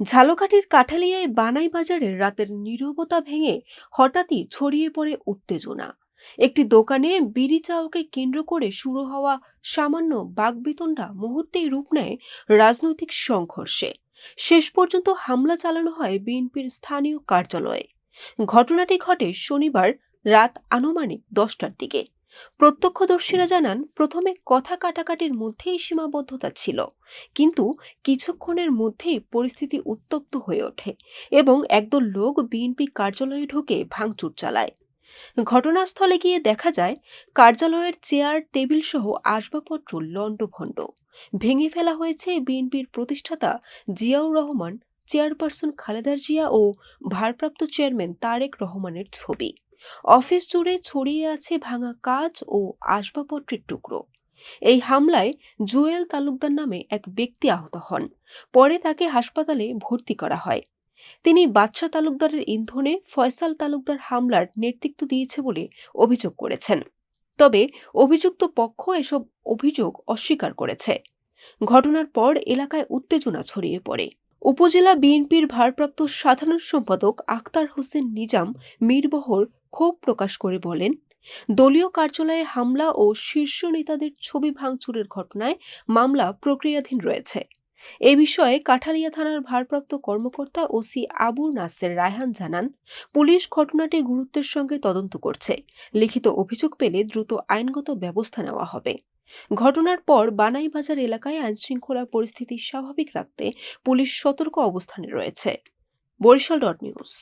ঝালকাঠির কাঠালিয়ায় বানাই বাজারের রাতের নীরবতা ভেঙে হঠাৎই ছড়িয়ে পড়ে উত্তেজনা। একটি দোকানে বিড়ি চাওয়াকে কেন্দ্র করে শুরু হওয়া সামান্য বাগবিতণ্ডা মুহূর্তেই রূপ নেয় রাজনৈতিক সংঘর্ষে। শেষ পর্যন্ত হামলা চালানো হয় বিএনপির স্থানীয় কার্যালয়ে। ঘটনাটি ঘটে শনিবার রাত আনুমানিক দশটার দিকে। প্রত্যক্ষদর্শীরা জানান, প্রথমে কথা কাটাকাটির মধ্যেই সীমাবদ্ধতা ছিল। কিন্তু কিছুক্ষণের মধ্যেই পরিস্থিতি উত্তপ্ত হয়ে ওঠে এবং একদল লোক বিএনপি কার্যালয়ে ঢুকে ভাঙচুর চালায়। ঘটনাস্থলে গিয়ে দেখা যায়, কার্যালয়ের চেয়ার, টেবিল সহ আসবাবপত্র লণ্ডভণ্ড। ভেঙে ফেলা হয়েছে বিএনপির প্রতিষ্ঠাতা জিয়াউর রহমান, চেয়ারপারসন খালেদা জিয়া ও ভারপ্রাপ্ত চেয়ারম্যান তারেক রহমানের ছবি। অফিস জুড়ে ছড়িয়ে আছে ভাঙা কাচ ও আসবাবপত্রের টুকরো। এই হামলায় জুয়েল তালুকদার নামে এক ব্যক্তি আহত হন। পরে তাকে হাসপাতালে ভর্তি করা হয়। তিনি বাদশা তালুকদারের ইন্ধনে ফয়সাল তালুকদার হামলার নেতৃত্ব দিয়েছে বলে অভিযোগ করেছেন। তবে অভিযুক্ত পক্ষ এসব অভিযোগ অস্বীকার করেছে। ঘটনার পর এলাকায় উত্তেজনা ছড়িয়ে পড়ে। উপজেলা বিএনপির ভারপ্রাপ্ত সাধারণ সম্পাদক আক্তার হোসেন নিজাম মীরবহর ক্ষোভ প্রকাশ করে বলেন, দলীয় কার্যালয়ে হামলা ও শীর্ষ নেতাদের ছবি ভাঙচুরের ঘটনায় মামলা প্রক্রিয়াধীন রয়েছে। এ বিষয়ে কাঠালিয়া থানার ভারপ্রাপ্ত কর্মকর্তা ওসি আবু নাসের রায়হান জানান, পুলিশ ঘটনাটি গুরুত্বের সঙ্গে তদন্ত করছে। লিখিত অভিযোগ পেলে দ্রুত আইনগত ব্যবস্থা নেওয়া হবে। ঘটনার পর বানাইবাজার এলাকায় আইনশৃঙ্খলা পরিস্থিতি স্বাভাবিক রাখতে পুলিশ সতর্ক অবস্থানে রয়েছে। Barishal dot news.